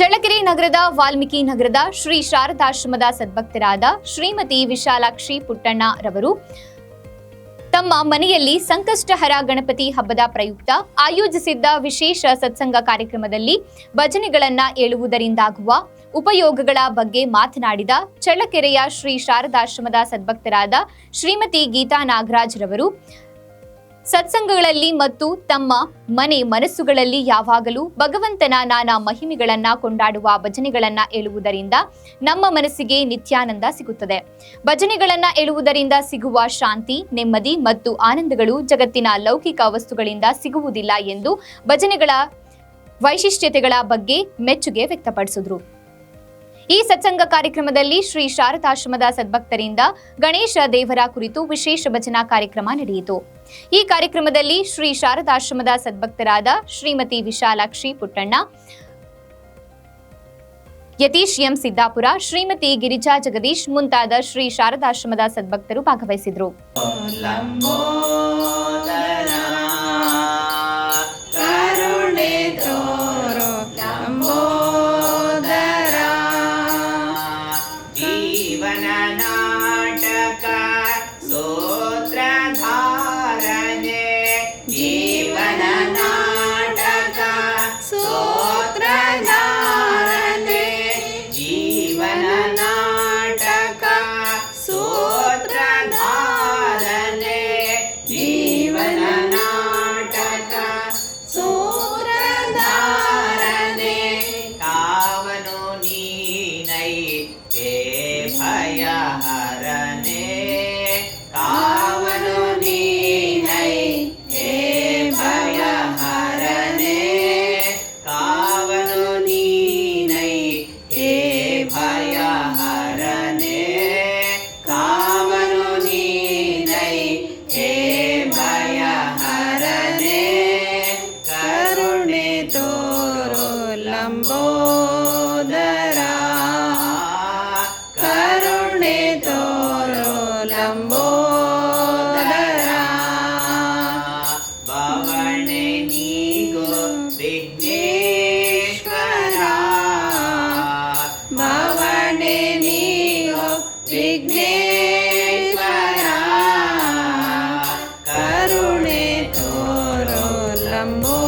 ನಗರದ ವಾಲ್ಮೀಕಿ ನಗರದ ಶ್ರೀ ಶಾರದಾಶ್ರಮದ ಸದ್ಭಕ್ತರಾದ ಶ್ರೀಮತಿ ವಿಶಾಲಾಕ್ಷಿ ಪುಟ್ಟಣ್ಣ ರವರು ತಮ್ಮ ಮನೆಯಲ್ಲಿ ಸಂಕಷ್ಟಹರ ಗಣಪತಿ ಹಬ್ಬದ ಪ್ರಯುಕ್ತ ಆಯೋಜಿಸಿದ್ದ ವಿಶೇಷ ಸತ್ಸಂಗ ಕಾರ್ಯಕ್ರಮದಲ್ಲಿ ಭಜನೆಗಳನ್ನ ಹೇಳುವುದರಿಂದಾಗುವ ಉಪಯೋಗಗಳ ಬಗ್ಗೆ ಮಾತನಾಡಿದ ಚಳ್ಳಕೆರೆಯ ಶ್ರೀ ಶಾರದಾಶ್ರಮದ ಸದ್ಭಕ್ತರಾದ ಶ್ರೀಮತಿ ಗೀತಾ ನಾಗರಾಜ್ ರವರು ಸತ್ಸಂಗಗಳಲ್ಲಿ ಮತ್ತು ತಮ್ಮ ಮನೆ ಮನಸ್ಸುಗಳಲ್ಲಿ ಯಾವಾಗಲೂ ಭಗವಂತನ ನಾನಾ ಮಹಿಮೆಗಳನ್ನ ಕೊಂಡಾಡುವ ಭಜನೆಗಳನ್ನ ಹೇಳುವುದರಿಂದ ನಮ್ಮ ಮನಸ್ಸಿಗೆ ನಿತ್ಯಾನಂದ ಸಿಗುತ್ತದೆ. ಭಜನೆಗಳನ್ನ ಹೇಳುವುದರಿಂದ ಸಿಗುವ ಶಾಂತಿ, ನೆಮ್ಮದಿ ಮತ್ತು ಆನಂದಗಳು ಜಗತ್ತಿನ ಲೌಕಿಕ ವಸ್ತುಗಳಿಂದ ಸಿಗುವುದಿಲ್ಲ ಎಂದು ಭಜನೆಗಳ ವೈಶಿಷ್ಟ್ಯತೆಗಳ ಬಗ್ಗೆ ಮೆಚ್ಚುಗೆ ವ್ಯಕ್ತಪಡಿಸಿದ್ರು. ಈ ಸತ್ಸಂಗ ಕಾರ್ಯಕ್ರಮದಲ್ಲಿ ಶ್ರೀ ಶಾರದಾಶ್ರಮದ ಸದ್ಭಕ್ತರಿಂದ ಗಣೇಶ ದೇವರ ಕುರಿತು ವಿಶೇಷ ಭಜನಾ ಕಾರ್ಯಕ್ರಮ ನಡೆಯಿತು. ಈ ಕಾರ್ಯಕ್ರಮದಲ್ಲಿ ಶ್ರೀ ಶಾರದಾಶ್ರಮದ ಸದ್ಭಕ್ತರಾದ ಶ್ರೀಮತಿ ವಿಶಾಲಾಕ್ಷಿ ಪುಟ್ಟಣ್ಣ, ಯತೀಶ್ ಎಂ ಸಿದ್ದಾಪುರ, ಶ್ರೀಮತಿ ಗಿರಿಜಾ ಜಗದೀಶ್ ಮುಂತಾದ ಶ್ರೀ ಶಾರದಾಶ್ರಮದ ಸದ್ಭಕ್ತರು ಭಾಗವಹಿಸಿದ್ರು. ફટાકા સો ಭಯಹರನೆ ಕಾವಲು ನೀನೈ ಹೇ ಭಯಹರನೆ ಕಾವಲು ನೀನೈ ಹೇ ಭಯಹರನೆ ಕಾವಲು ನೀನೈ ಹೇ ಭಯಹರನೆ ಕರುಣೆ ತೋರು ಲಂಬೋ amor.